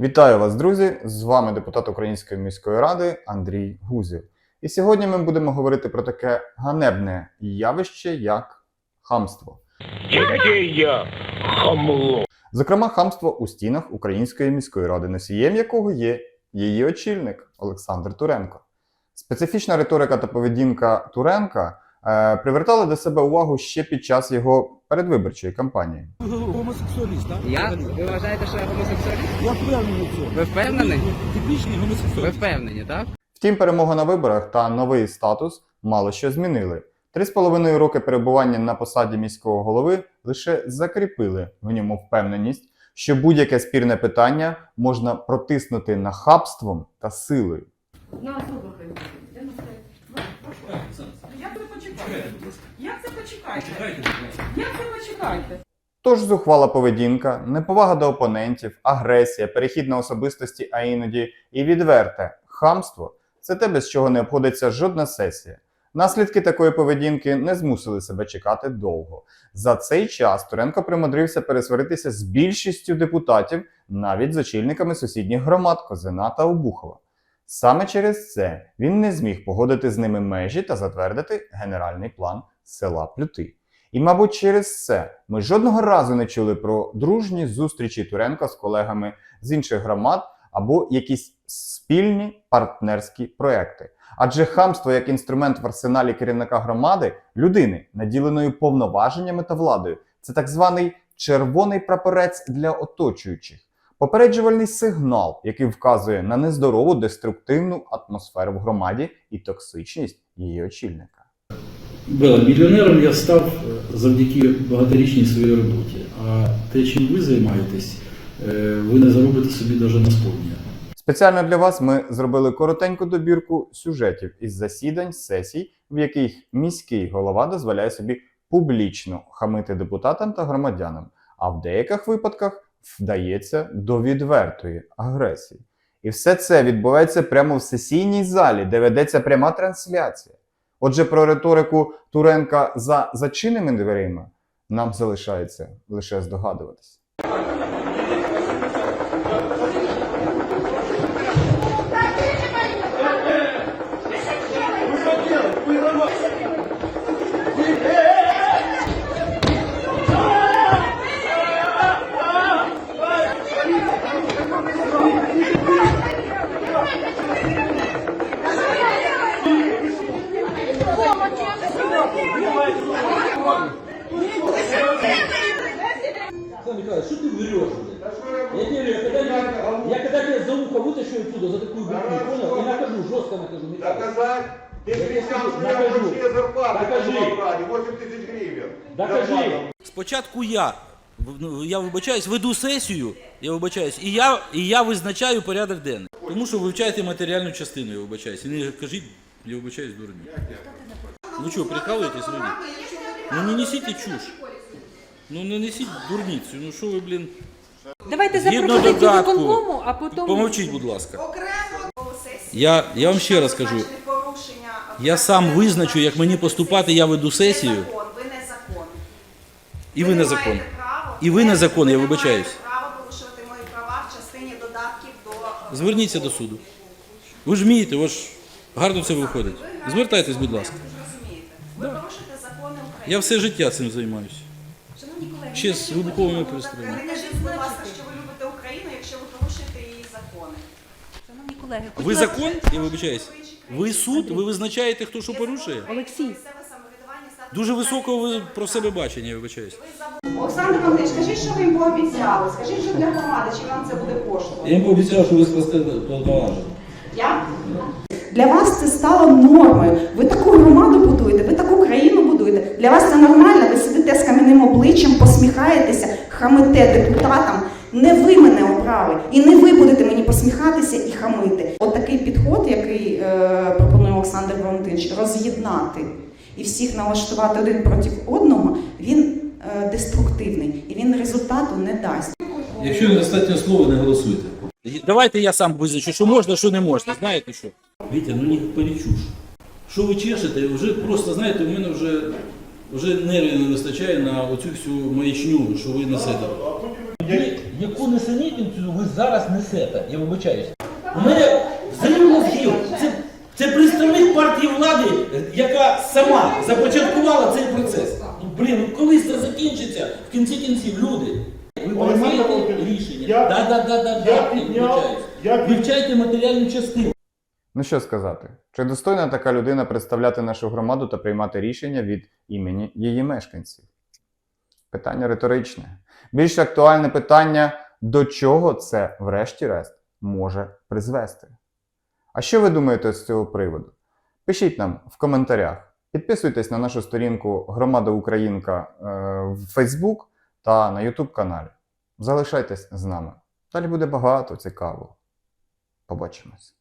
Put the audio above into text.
Вітаю вас, друзі! З вами депутат Української міської ради Андрій Гузів. І сьогодні ми будемо говорити про таке ганебне явище, як хамство. Где я, хамло? Зокрема, хамство у стінах Української міської ради, носієм якого є її очільник Олександр Туренко. Специфічна риторика та поведінка Туренка привертали до себе увагу ще під час його передвиборчої кампанії. Гомосексуаліст, так? Я? Ви вважаєте, що я гомосексуаліст? Я впевнений в цьому. Ви впевнені? Типічний Ви гомосексуаліст. впевнені, так? Втім, перемога на виборах та новий статус мало що змінили. Три з половиною роки перебування на посаді міського голови лише закріпили в ньому впевненість, що будь-яке спірне питання можна протиснути нахабством та силою. На особах хай Я не знаю. Як це почекаєте? Як це почекаєте? Тож зухвала поведінка, неповага до опонентів, агресія, перехід на особистості, а іноді і відверте хамство це те, без чого не обходиться жодна сесія. Наслідки такої поведінки не змусили себе чекати довго. За цей час Туренко примудрився пересваритися з більшістю депутатів, навіть з очільниками сусідніх громад Козина та Обухова. Саме через це він не зміг погодити з ними межі та затвердити генеральний план села Плюти. І, мабуть, через це ми жодного разу не чули про дружні зустрічі Туренка з колегами з інших громад або якісь спільні партнерські проекти. Адже хамство як інструмент в арсеналі керівника громади, людини, наділеної повноваженнями та владою, це так званий червоний прапорець для оточуючих, попереджувальний сигнал, який вказує на нездорову деструктивну атмосферу в громаді і токсичність її очільника. Мільйонером я став е, завдяки багаторічній своїй роботі. А те, чим ви займаєтесь, е, ви не заробите собі навіть на сповнення. Спеціально для вас ми зробили коротеньку добірку сюжетів із засідань, сесій, в яких міський голова дозволяє собі публічно хамити депутатам та громадянам, а в деяких випадках вдається до відвертої агресії. І все це відбувається прямо в сесійній залі, де ведеться пряма трансляція. Отже, про риторику Туренка за зачиненими дверима нам залишається лише здогадуватись. Александр Николаевич, что ты врешь? Я тебе говорю, я когда, я, я когда тебя за ухо вытащу оттуда, за такую брехню, понял? И накажу, жестко накажу. Михаил. Доказать? Ты Я кричал, тебе что я докажу. вообще зарплаты Докажи. в Волгограде, 8 тысяч гривен. Докажи. Зарплата. Спочатку я, в- ну, я вибачаюсь, веду сесію, я вибачаюсь, і я, і я визначаю порядок денний. Тому що вивчайте матеріальну частину, я вибачаюсь. І не кажіть, я вибачаюсь, дурню. Ви що, прикалуєтесь люди? Ну не несіть чуш. Ну не несіть дурницю. Ну що ви, блін. Давайте за Згідно пропозицію додатку, виконкому, а потім... Помовчіть, будь ласка. Окремо сесії. Я, я вам ще раз кажу, Порушення я сам визначу, як мені поступати, я веду сесію. Закон, ви не закон. І ви не закон. маєте права- І ви не закон, ви я не вибачаюсь. маєте права порушувати мої права в частині додатків до... е, Зверніться до суду. Ви ж вмієте, ви ж гарно це виходить. Звертайтесь, будь ласка. Ви ж розумієте. Ви порушите закони України. Я все життя цим займаюся. Шановні колеги, Ще з вибуховими пристроями. Не кажіть, будь ласка, що ви любите Україну, якщо ви порушуєте її закони. Шановні колеги, Ви закон, я вибачаюсь. Ви суд, ви визначаєте, хто що порушує. Олексій. Місцеве самоврядування статус Дуже високого ви про себе бачення, я вибачаюсь. Олександр Іванович, скажіть, що ви їм пообіцяли? Скажіть, що для громади, чи вам це буде коштувати? Я им пообещал, что вы сказали, поважно. Я? Для вас це стало нормою. Ви таку громаду будуєте, ви таку країну будуєте. Для вас це нормально, ви сидите з кам'яним обличчям, посміхаєтеся, хамите депутатам. Не ви мене обрали, і не ви будете мені посміхатися і хамити. От такий підход, який е, пропонує Олександр Валентинович, роз'єднати і всіх налаштувати один проти одного, він е, деструктивний і він результату не дасть. Якщо недостатньо слова, не голосуйте. Давайте я сам визначу, що можна, що не можна. Знаєте що? Вітя, ну не перечуш. Що ви чешете? Вже просто, знаєте, у мене вже, вже нервів не вистачає на оцю всю маячню, що ви несете. Ми, яку несенітницю ви зараз несете, я вибачаюсь. У мене взагалі мозгів. Це, це представник партії влади, яка сама започаткувала цей процес. Блін, ну колись це закінчиться в кінці кінців, люди. Ви приймаєте рішення. я- Да, да, да, да, я да, вибачаюсь. я Вивчайте матеріальну частину. Ну що сказати, чи достойна така людина представляти нашу громаду та приймати рішення від імені її мешканців? Питання риторичне. Більш актуальне питання, до чого це, врешті-решт, може призвести? А що ви думаєте з цього приводу? Пишіть нам в коментарях. Підписуйтесь на нашу сторінку Громада Українка е, в Facebook та на YouTube каналі. Залишайтесь з нами. Далі буде багато цікавого. Побачимось.